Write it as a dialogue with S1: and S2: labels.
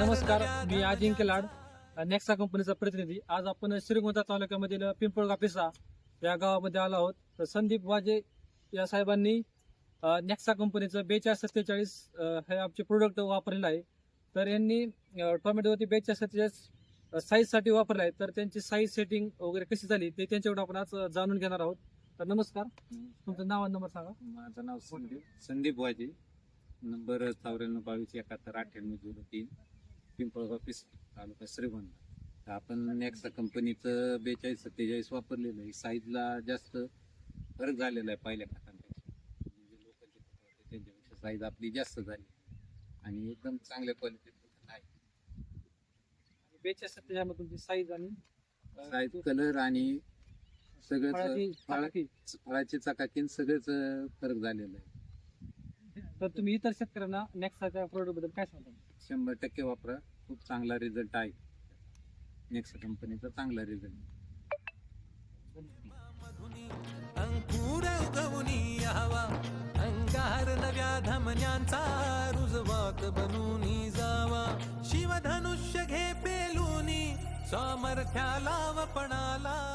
S1: नमस्कार मी अजिंक्य लाड नेक्सा कंपनीचा प्रतिनिधी. आज आपण श्रीगोंदा तालुक्यामधील पिंपळगाव पिसा या गावामध्ये आलो आहोत. तर संदीप वाजे या साहेबांनी नेक्सा कंपनीचं बेचाळीस सत्तेचाळीस हे आमचे प्रोडक्ट वापरलेलं आहे. तर यांनी टोमॅटोवरती बेचाळीस सत्तेचाळीस साईजसाठी वापरलं आहे. तर त्यांची साईज सेटिंग वगैरे कशी झाली ते त्यांच्याकडे आपण आज जाणून घेणार आहोत. तर नमस्कार. तुमचं नाव आणि नंबर सांगा.
S2: माझं नाव संदीप. संदीप वाजे नंबर चौऱ्याण्णव बावीस एकाहत्तर अठ्ठ्याण्णव झिरो तीन. पिंपळगाव पिस तालुका श्रीगोंदा. आपण नेक्सा कंपनीचं बेचाळीस सत्तेचाळीस वापरलेलं आहे. साईजला जास्त फरक झालेला आहे पहिल्या खतांपेक्षा लोकलचे खतं होते त्यांच्यापेक्षा साईज आपली जास्त झाली. आणि एकदम चांगल्या क्वालिटीचं खत आहे.
S1: बेचाळीस सत्तेचाळीस तुमची साईज आणि
S2: साईज कलर आणि सगळंच
S1: फळाची.
S2: फळाचे चकाकीन सगळंच फरक झालेलं आहे.
S1: तर तुम्ही इतर शेतकऱ्यांना नेक्साच्या प्रोडक्टबद्दल काय सांगता?
S2: शंभर टक्के वापरा. खूप चांगला रिझल्ट आहे. नेक्स्ट कंपनीचा चांगला रिझल्ट
S3: अंकुर उगवणी यावा अंगार नव्या धमन्यांचा रुजवात बनूनी जावा. शिवधनुष्य घे पेलूनी. सामर्थ्याला वपणाला